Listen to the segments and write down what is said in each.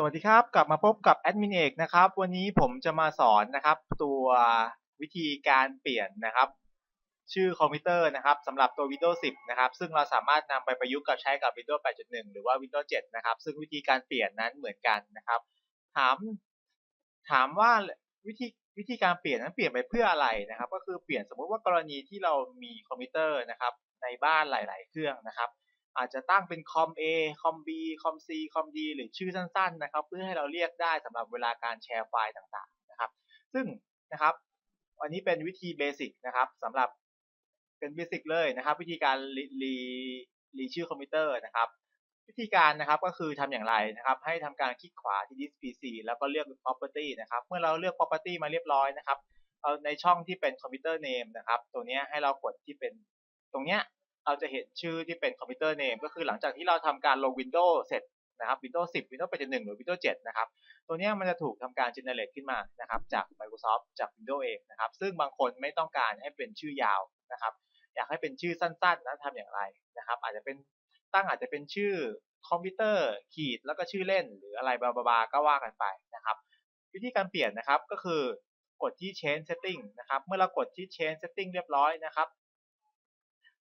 สวัสดีครับ กลับมาพบกับแอดมินเอกนะครับ วันนี้ผมจะมาสอนนะครับ ตัววิธีการเปลี่ยนนะครับ ชื่อคอมพิวเตอร์นะครับสำหรับตัว Windows 10 นะครับ ซึ่งเราสามารถนำไปประยุกต์กับใช้กับ Windows 8.1 หรือว่า Windows 7 นะครับ ซึ่งวิธีการเปลี่ยนนั้นเหมือนกันนะครับ ถาม ถามว่าวิธีวิธีการเปลี่ยนนั้นเปลี่ยนไปเพื่ออะไรนะครับ ก็คือเปลี่ยนสมมุติว่ากรณีที่เรามีคอมพิวเตอร์นะครับ ในบ้านหลาย ๆ เครื่องนะครับ อาจจะตั้งเป็นคอม A คอม B คอม C คอม D หรือชื่อสั้นๆนะครับ เพื่อให้เราเรียกได้สำหรับเวลาการแชร์ไฟล์ต่างๆนะครับ ซึ่งนะครับ อันนี้เป็นวิธีเบสิกนะครับสำหรับเป็นเบสิกเลยนะครับ วิธีการรีรีชื่อคอมพิวเตอร์นะครับ วิธีการนะครับก็คือทำอย่างไรนะครับ ให้ทำการคลิกขวาที่ disk PC แล้วก็เลือก property นะครับ เมื่อเราเลือก property มาเรียบร้อยนะครับเอาในช่องที่เป็นคอมพิวเตอร์เนมนะครับ ตัวนี้ให้เรากดที่เป็นตรงเนี้ย เราจะเห็นชื่อที่เป็นคอมพิวเตอร์เนมก็คือหลังจากที่เราทำการลง Windows เสร็จนะครับ Windows 10 Windows 8.1หรือ Windows 7 นะครับ ตัวนี้มันจะถูกทำการ generate ขึ้นมานะครับ จาก Microsoft จาก Windows เองนะครับ ซึ่งบางคนไม่ต้องการให้เป็นชื่อยาวนะครับ อยากให้เป็นชื่อสั้นๆนะทำอย่างไรนะครับ อาจจะเป็นตั้งอาจจะเป็นชื่อคอมพิวเตอร์ขีดแล้วก็ชื่อเล่น หรืออะไรบลาๆก็ว่ากันไปนะครับ วิธีการเปลี่ยนนะครับก็คือกดที่ change setting นะครับ เมื่อเรากดที่ change setting เรียบร้อยนะครับ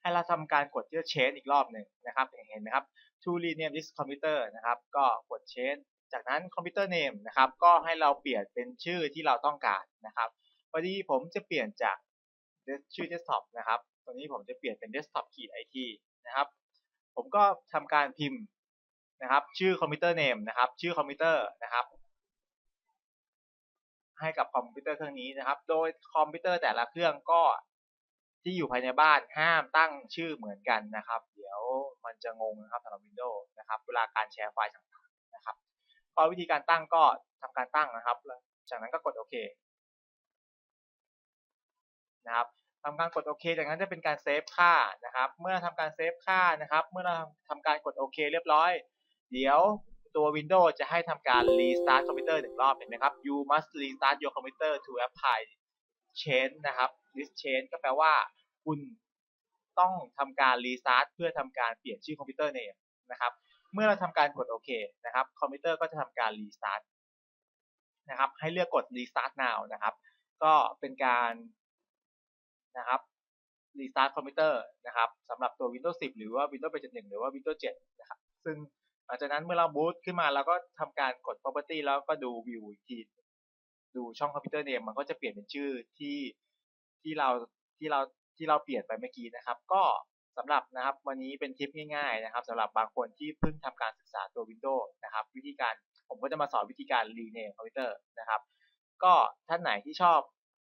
ให้เราทำการกดที่ change อีกรอบหนึ่งนะครับ เห็นไหมครับ to rename this computer นะครับ ก็กด change จากนั้น computer name นะครับ ก็ให้เราเปลี่ยนเป็นชื่อที่เราต้องการนะครับพอดีผมจะเปลี่ยนจากชื่อ desktop นะครับตัวนี้ผมจะเปลี่ยนเป็น desktop ขีด IT นะครับ ผมก็ทำการพิมพ์นะครับ ชื่อคอมพิวเตอร์เนมนะครับ ชื่อคอมพิวเตอร์นะครับ ให้กับคอมพิวเตอร์เครื่องนี้นะครับ โดยคอมพิวเตอร์แต่ละเครื่องก็ ที่อยู่ภายในบ้านห้ามตั้งชื่อเหมือนกันนะครับ เดี๋ยวมันจะงงนะครับสำหรับ Windows นะครับเวลาการแชร์ไฟล์ต่างๆนะครับก็วิธีการตั้งก็ทำการตั้งนะครับ จากนั้นก็กดโอเคนะครับทำการกดโอเค จากนั้นจะเป็นการเซฟค่านะครับ เมื่อทำการเซฟค่านะครับ เมื่อเราทำการกดโอเคเรียบร้อย เดี๋ยวตัว Windows จะให้ทำการ restart คอมพิวเตอร์หนึ่งรอบเห็นไหมครับ you must restart your computer to apply change นะครับ this change ก็แปลว่าคุณต้องทำการ restart เพื่อทำการเปลี่ยนชื่อคอมพิวเตอร์เนมนะครับ เมื่อเราทำการกดโอเคนะครับ คอมพิวเตอร์ก็จะทำการ restart นะครับ ให้เลือกกด restart now นะครับ ก็เป็นการนะครับ restart คอมพิวเตอร์นะครับสำหรับตัว Windows 10 หรือว่า Windows 8.1 หรือว่า Windows 7 นะครับ ซึ่งหลังจากนั้นเมื่อเราบูตขึ้นมาเราก็ทำการกด property แล้วก็ดูวิวอีกที ดูช่องคอมพิวเตอร์เนมมันก็จะเปลี่ยนเป็นชื่อที่ที่เราที่เราที่เราเปลี่ยนไปเมื่อกี้นะครับ ก็สำหรับนะครับวันนี้เป็นทิปง่ายๆนะครับสำหรับบางคนที่เพิ่งทำการศึกษาตัว Windows นะครับ วิธีการผมก็จะมาสอนวิธีการ rename คอมพิวเตอร์นะครับ ก็ท่านไหนที่ชอบ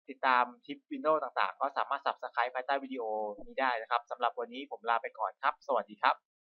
ติดตามทิป Windows ต่างๆ ก็สามารถ Subscribe ภายใต้วิดีโอนี้ได้นะครับสำหรับวันนี้ผมลาไปก่อนครับ สวัสดีครับ